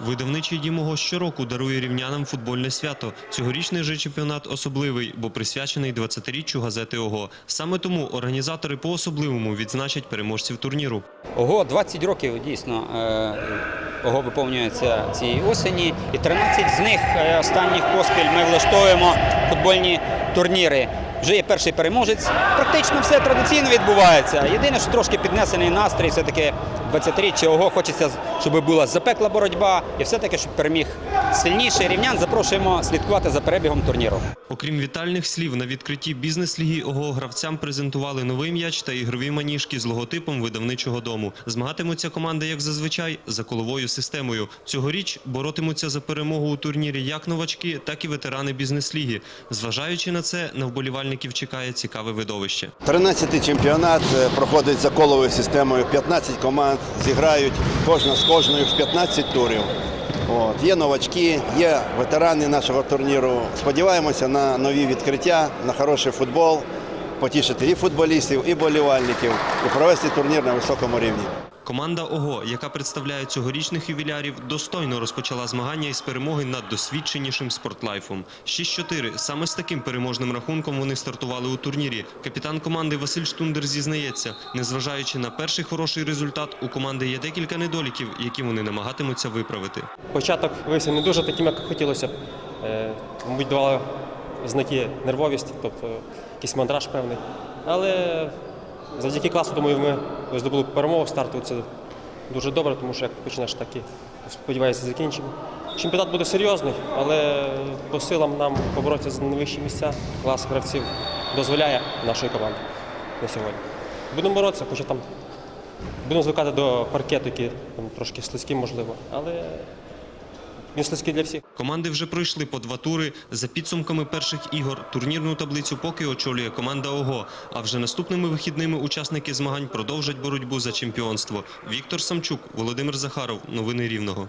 Видавничий дім «Ого» щороку дарує рівнянам футбольне свято. Цьогорічний же чемпіонат особливий, бо присвячений 20-річчю газети ОГО. Саме тому організатори по-особливому відзначать переможців турніру. Ого, 20 років дійсно е, ого виповнюється цієї осені, і 13 з них е, останніх поспіль ми влаштовуємо футбольні турніри. Вже є перший переможець. Практично все традиційно відбувається. Єдине, що трошки піднесений настрій, все-таки 20-річчя ого, хочеться, щоб була запекла боротьба і все-таки, щоб переміг сильніший рівнян. Запрошуємо слідкувати за перебігом турніру. Окрім вітальних слів, на відкритті бізнес-ліги ОГО гравцям презентували новий м'яч та ігрові маніжки з логотипом видавничого дому. Змагатимуться команди, як зазвичай, за коловою системою. Цьогоріч боротимуться за перемогу у турнірі як новачки, так і ветерани бізнес-ліги. Зважаючи на це, на вболівальників чекає цікаве видовище. 13-й чемпіонат е, проходить за коловою системою. 15 команд зіграють кожна з кожною в 15 турів. От. Є новачки, є ветерани нашого турніру. Сподіваємося на нові відкриття, на хороший футбол, потішити і футболістів, і болівальників, і провести турнір на високому рівні. Команда ОГО, яка представляє цьогорічних ювілярів, достойно розпочала змагання із перемоги над досвідченішим спортлайфом. 6-4. Саме з таким переможним рахунком вони стартували у турнірі. Капітан команди Василь Штундер зізнається, незважаючи на перший хороший результат, у команди є декілька недоліків, які вони намагатимуться виправити. Початок виявився не дуже таким, як хотілося б. Е, Мабуть, давала знаки нервовість, тобто якийсь мандраж певний. Але завдяки класу, думаю, ми здобули перемогу старту. Це дуже добре, тому що як почнеш, так і сподіваюся, закінчимо. Чемпіонат буде серйозний, але по силам нам поборотися за найвищі місця. Клас гравців дозволяє нашої команди на сьогодні. Будемо боротися, хоча там будемо звикати до паркету, який там, трошки слизький, можливо, але він для всіх. Команди вже пройшли по два тури. За підсумками перших ігор турнірну таблицю поки очолює команда ОГО. А вже наступними вихідними учасники змагань продовжать боротьбу за чемпіонство. Віктор Самчук, Володимир Захаров. Новини Рівного.